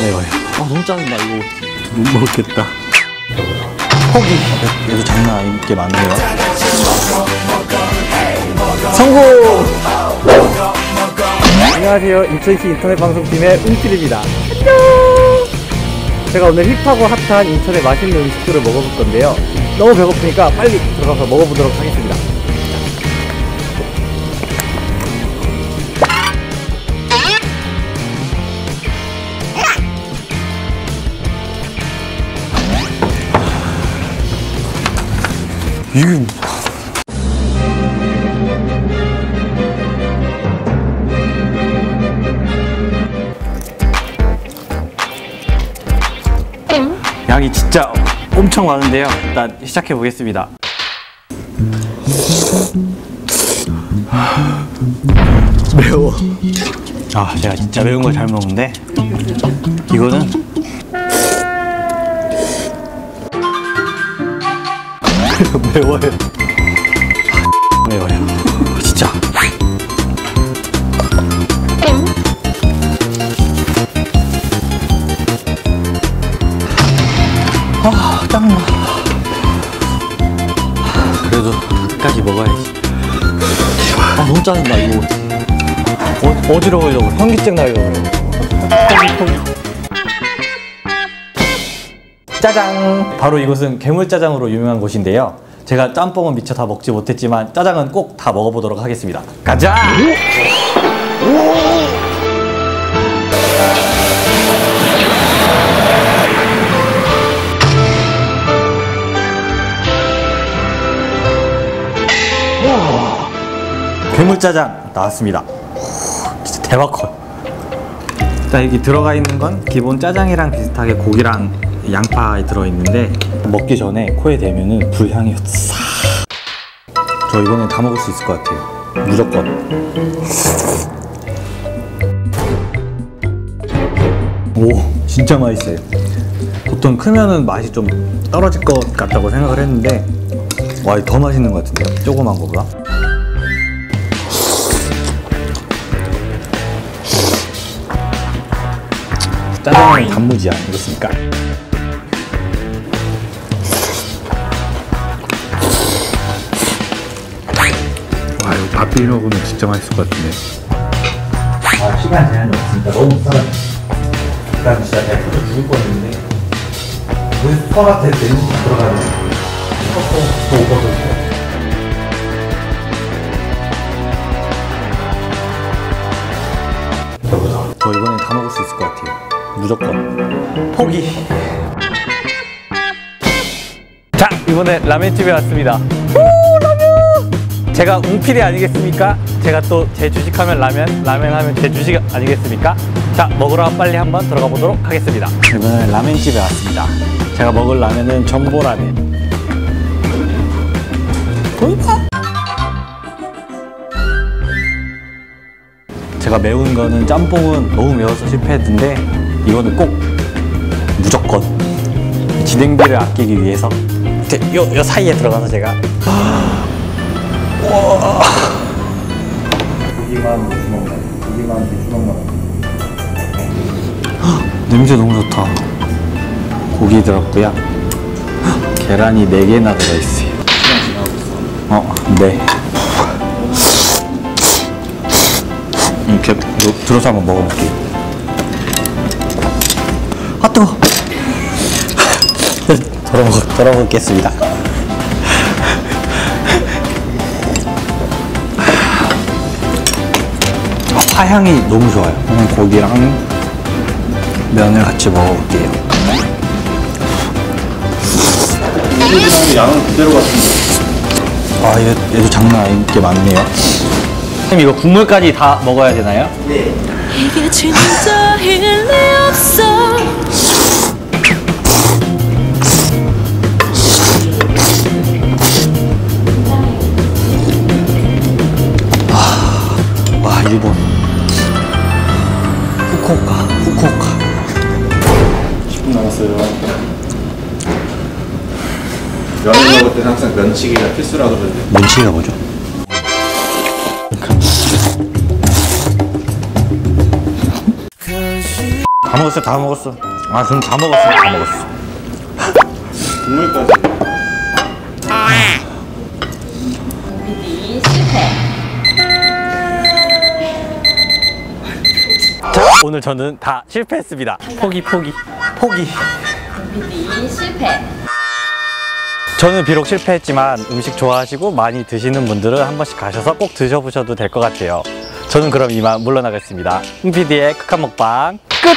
매워요. 아 너무 짜증나 이거 못 먹겠다. 포기. 얘도 장난 아닌 게 많네요. 성공! 안녕하세요. 인천시 인터넷 방송팀의 은필입니다. 안녕! 제가 오늘 힙하고 핫한 인천의 맛있는 음식들을 먹어볼 건데요. 너무 배고프니까 빨리 들어가서 먹어보도록 하겠습니다. 이게 양이 진짜 엄청 많은데요. 일단 시작해 보겠습니다. 매워. 아, 제가 진짜 매운 걸 잘 먹는데 이거는 매워요. 매워요. 진짜. 아, 짱나. 그래도 끝까지 먹어야지. 아, 너무 짜증나, 이거. 어, 어지러워요. 현기증 나요. 포기, 포기. 짜장! 바로 이곳은 괴물짜장으로 유명한 곳인데요. 제가 짬뽕은 미처 다 먹지 못했지만 짜장은 꼭 다 먹어보도록 하겠습니다. 가자! 괴물짜장 나왔습니다. 진짜 대박 커요. 자 여기 들어가 있는 건 기본 짜장이랑 비슷하게 고기랑 양파 들어있는데 먹기 전에 코에 대면은 불향이 싹. 저 이번엔 다 먹을 수 있을 것 같아요. 무조건. 오 진짜 맛있어요. 보통 크면은 맛이 좀 떨어질 것 같다고 생각을 했는데 와 더 맛있는 것 같은데요? 조그만 거보다. 짜장은 단무지 아니겠습니까? 와 이거 밥 비벼 먹으면 진짜 맛있을 것 같은데. 아 시간 제한이 없으니까 너무 싸요 일단 진짜 내가 터져 죽을 뻔했는데 그 퍼라테 내는 들어가는 컵도 못 먹었어요 저 이번엔 다 먹을 수 있을 것 같아요. 무조건. 포기. 자, 이번에 라면집에 왔습니다. 제가 웅필이 아니겠습니까? 제가 또 제 주식하면 라면, 라면 하면 제 주식 아니겠습니까? 자, 먹으러 빨리 한번 들어가 보도록 하겠습니다. 이번엔 라면집에 왔습니다 제가 먹을 라면은 전보라면 제가 매운 거는 짬뽕은 너무 매워서 실패했는데 이거는 꼭 무조건 진행비를 아끼기 위해서 요, 요 사이에 들어가서 제가 고기만 주먹만 고기만 주먹만 냄새 너무 좋다. 고기 들었고요. 계란이 4개나 들어있어요. 어, 네. 이렇게 로- 들어서 한번 먹어볼게요. 아 뜨거 덜어먹, 덜어먹겠습니다 화향이 너무 좋아요. 그냥 고기랑 면을 같이 먹어볼게요. 양은 그대로 같은데. 아 얘, 얘도 장난 아닌 게 많네요. 선생님 이거 국물까지 다 먹어야 되나요? 이게 진짜 일리 없어. 와 일본 후쿠오카 후쿠오카 10분 남았어요. 면을 먹을 때는 항상 면치기가 필수라고 그러는데. 면치기가 뭐죠? 다 먹었어, 다 먹었어. 아, 그럼 다 먹었어, 다 먹었어. 국물까지. 오늘 저는 다 실패했습니다. 포기, 포기, 포기. PD 실패. 저는 비록 실패했지만 음식 좋아하시고 많이 드시는 분들은 한 번씩 가셔서 꼭 드셔보셔도 될 것 같아요. 저는 그럼 이만 물러나겠습니다. 웅PD의 극한 먹방 끝!